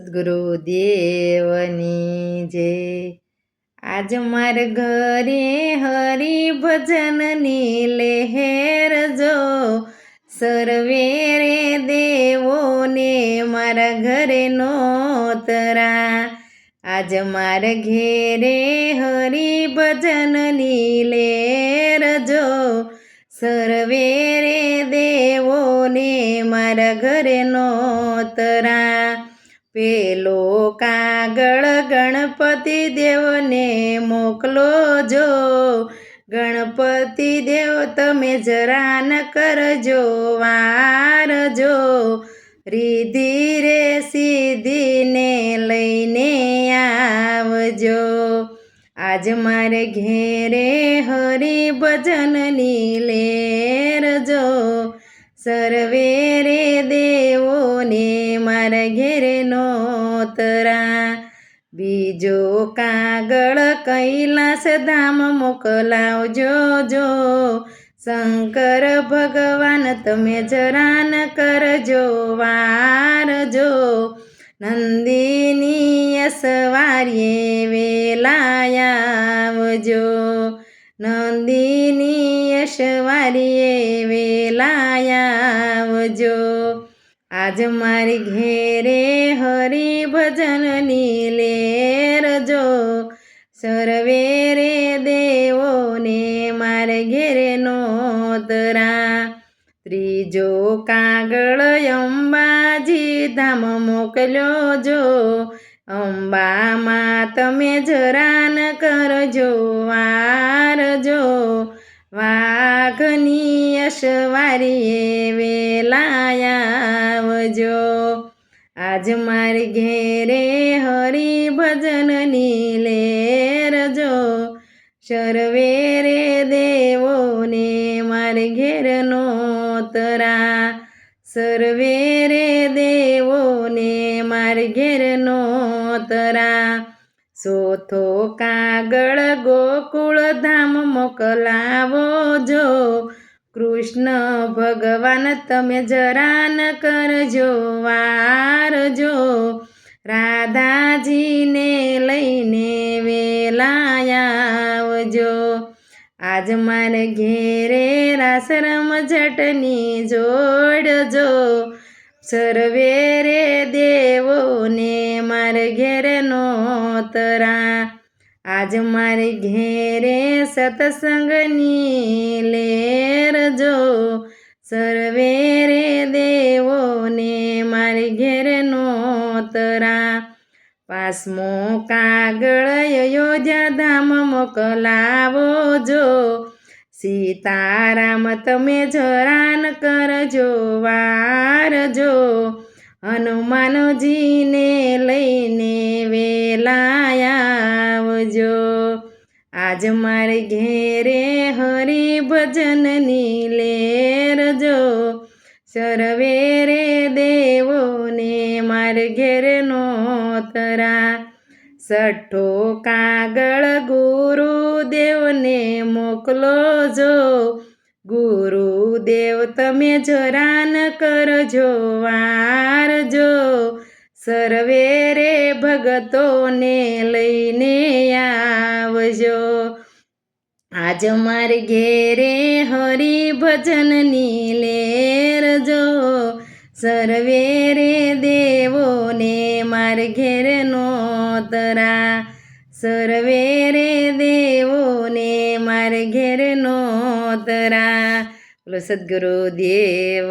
સદગુરુદેવની જે. આજ માર ઘરે હરિભજનની લહેર જો. સર્વે રે દેવોને મારા ઘરે નોતરા આજ માર ઘેરે હરિભજનની લેર જો. સર્વે રે દેવોને મારા ઘરે નોતરા પેલો કાગળ ગણપતિ દેવને મોકલો જો. ગણપતિ દેવ, તમે જરા ન કરજો વારજો રીધિ રે સીધીને લઈને આવજો. આજ મારે ઘેરે હરિભજનની લેરજો સર્વે રે દેવોને મારા ઘેરે નોતરા બીજો કાગળ કૈલાસ ધામ મોકલાવજો જો શંકર ભગવાન તમે જરાન કરજો વારજો નંદિની સવારીએ વેલાયાવજો નંદિની સવારીએ વેલાયાવજો આજ મારી ઘેરે હરિભજનની લેરજો સર્વે રે દેવોને મારે ઘેરે નોતરા. ત્રીજો કાગળ અંબાજી ધામ મોકલ્યો જો. અંબામાં તમે જરાન કરજો વારજો વાઘની અશવારીએ વેલાયાવજો આજ મારી ઘેરે હરિભજનની લેરજો સર્વે રે દેવોને મારી ઘેરનો તરા. સર્વે રે દેવોને મારી ઘેરનો નોતરા સોથો કાગળ ગોકુળ ધામ મોકલાવો જો. કૃષ્ણ ભગવાન, તમે જરાન કરજો, વારજો. રાધાજીને લઈને વેલાયાવજો આજ મારે ઘેરે રાસરમ જટની જોડજો. સર્વે રે દેવોને મારે ઘેરે નોતરા. આજ મારી ઘેરે સત્સંગની લેરજો સર્વે રે દેવોને મારી ઘેરે નોતરા. પાસમો કાગળ યોજા ધામ મોકલાવો જો. સીતારામ, તમે જરાન કરજો, વારજો. હનુમાનજીને લઈને વેલાયાવજો આજ મારે ઘેરે હરિભજનની લેરજો. સરવેરે દેવોને મારે ઘેર નોતરા સઠ્ઠો કાગળ ગુરુદેવને મોકલો જો. ગુરુદેવ, તમે જરાન કરજો વારજો સર્વે ભગતોને લઈને આવજો. આજ મારે ઘેરે હરિભજનની લેરજો સર્વે રે દેવોને માર ઘેર નોતરા સર્વે રે દેવોને મારે ઘેર નોતરા. બોલો સદગુરુ દેવ